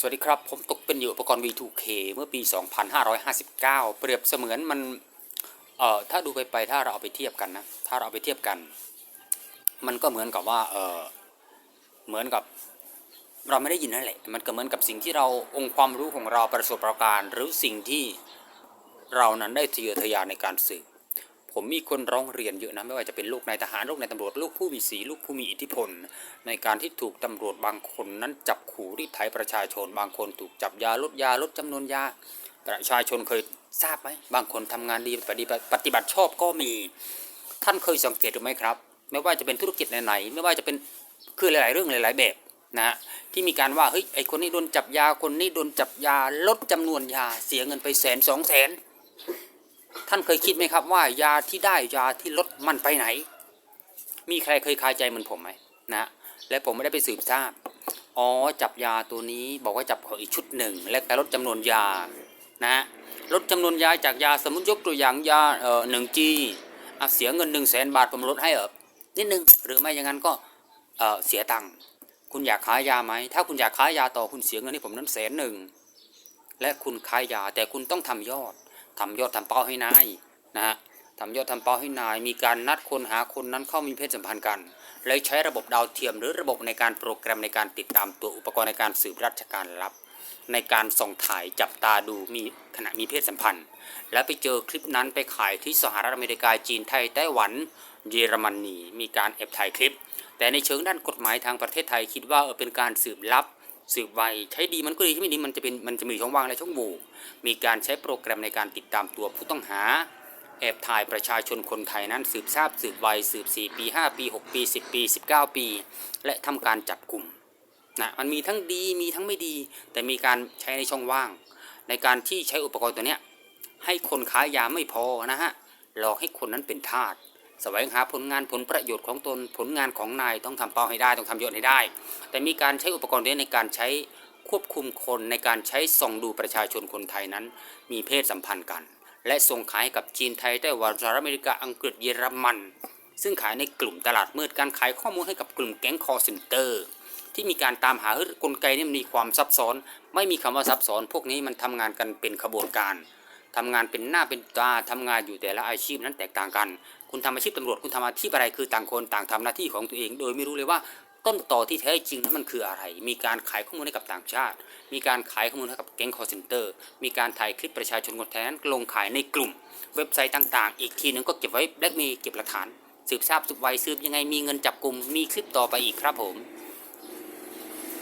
สวัสดีครับ ผมตกเป็นเหยื่ออุปกรณ์ V2K เมื่อปี 2559 เปรียบเสมือนมัน เอ่อ ถ้าดูไปไปถ้าเราเอาไปเทียบกันนะ ถ้าเราเอาไปเทียบกัน มันก็เหมือนกับว่า เออเหมือนกับ เราไม่ได้ยินนั่นแหละ มันก็เหมือนกับสิ่งที่เราองค์ความรู้ของเราประสบประการ หรือสิ่งที่เรานั้นได้ทะเยอทะยานในการสืบ ผมมีคนร้องเรียนเยอะนะไม่ว่าจะเป็นลูกนายทหารลูกนายตำรวจลูกผู้มีสีลูกผู้มีอิทธิพล ในการที่ถูกตำรวจบางคนนั้นจับขู่รีดไถประชาชน บางคนถูกจับยาลดยาลดจำนวนยา ประชาชนเคยทราบไหมบางคนทำงานดีปฏิบัติปฏิบัติชอบก็มี ท่านเคยสังเกตหรือไม่ครับ ไม่ว่าจะเป็นธุรกิจไหนๆไม่ว่าจะเป็นคือหลาย ๆ เรื่องหลาย ๆ แบบนะฮะที่มีการว่าเฮ้ยไอคนนี้โดนจับยาคนนี้โดนจับยาลดจำนวนยาเสียเงินไปแสนสองแสน ท่านเคยคิดไหมครับว่ายาที่ได้ยาที่ลดมันไปไหน มีใครเคยคายใจเหมือนผมไหมนะและผมไม่ได้ไปสืบทราบอ๋อจับยาตัวนี้บอกว่าจับของอีกชุดหนึ่ง และการลดจำนวนยานะลดจำนวนยาจากยาสมมติยกตัวอย่างยาเอ่อหนึ่งจีเสียเงินหนึ่งแสนบาทผมลดให้เออนิดนึงหรือไม่อย่างนั้นก็เอ่อเสียตังค์คุณอยากขายยาไหมถ้าคุณอยากขายยาต่อคุณเสียเงินให้ผมนั้นแสนหนึ่งและคุณขายยาแต่คุณต้องทำยอด ทำยอดทำเป้าให้นายนะฮะทำยอดทำเป้าให้นาย มีการนัดคนหาคนนั้นเข้ามีเพศสัมพันธ์กันเลยใช้ระบบดาวเทียมหรือระบบในการโปรแกรมในการติดตามตัวอุปกรณ์ในการสืบราชการลับ ในการส่องถ่ายจับตาดูมีขณะมีเพศสัมพันธ์ แล้วไปเจอคลิปนั้นไปขายที่สหรัฐอเมริกาจีนไทยไต้หวัน เยอรมนีมีการแอบถ่ายคลิป แต่ในเชิงด้านกฎหมายทางประเทศไทยคิดว่าเออเป็นการสืบลับ สืบไวใช้ดีมันก็ดีใช้ไม่ดีมันจะเป็นมันจะมีช่องว่างและช่องโหว่มีการใช้โปรแกรมในการติดตามตัวผู้ต้องหา แอบถ่ายประชาชนคนไทยนั้นสืบทราบสืบไวสืบ 4 ปี 5 ปี 6 ปี 10 ปี 19 ปี และทำการจับกลุ่มนะมันมีทั้งดีมีทั้งไม่ดี แต่มีการใช้ในช่องว่าง ในการที่ใช้อุปกรณ์ตัวเนี้ยให้คนค้ายาไม่พอนะฮะหลอกให้คนนั้นเป็นทาส แสวงหาผลงานผลประโยชน์ของตนผลงานของนายต้องทำเป้าให้ได้ต้องทำยอดให้ได้ แต่มีการใช้อุปกรณ์นี้ในการใช้ควบคุมคนในการใช้ส่องดูประชาชนคนไทยนั้น มีเพศสัมพันธ์กัน และส่งขายกับจีนไทยไต้หวันสหรัฐอเมริกาอังกฤษเยอรมัน ซึ่งขายในกลุ่มตลาดมืดการขายข้อมูลให้กับกลุ่มแก๊งคอร์เซนเตอร์ที่มีการตามหาเฮ้ยกลไกนี่มันมีความซับซ้อน ไม่มีคำว่าซับซ้อน พวกนี้มันทำงานกันเป็นขบวนการ ทำงานเป็นหน้าเป็นตาทำงานอยู่แต่ละอาชีพนั้นแตกต่างกัน คุณทำอาชีพตำรวจคุณทำอาชีพอะไรคือต่างคนต่างทำหน้าที่ของตัวเอง โดยไม่รู้เลยว่าต้นต่อที่แท้จริงนั้นมันคืออะไร มีการขายข้อมูลให้กับต่างชาติ มีการขายข้อมูลให้กับแก๊งคอร์เซนเตอร์ มีการถ่ายคลิปประชาชนคนไทนลงขายในกลุ่ม เว็บไซต์ต่างๆ อีกทีหนึงก็เก็บไว้แล็กเมย์เก็บหลักฐาน สืบทราบสืบไวสืบยังไงมีเงินจับกลุ่มมีคลิปต่อไปอีกครับผม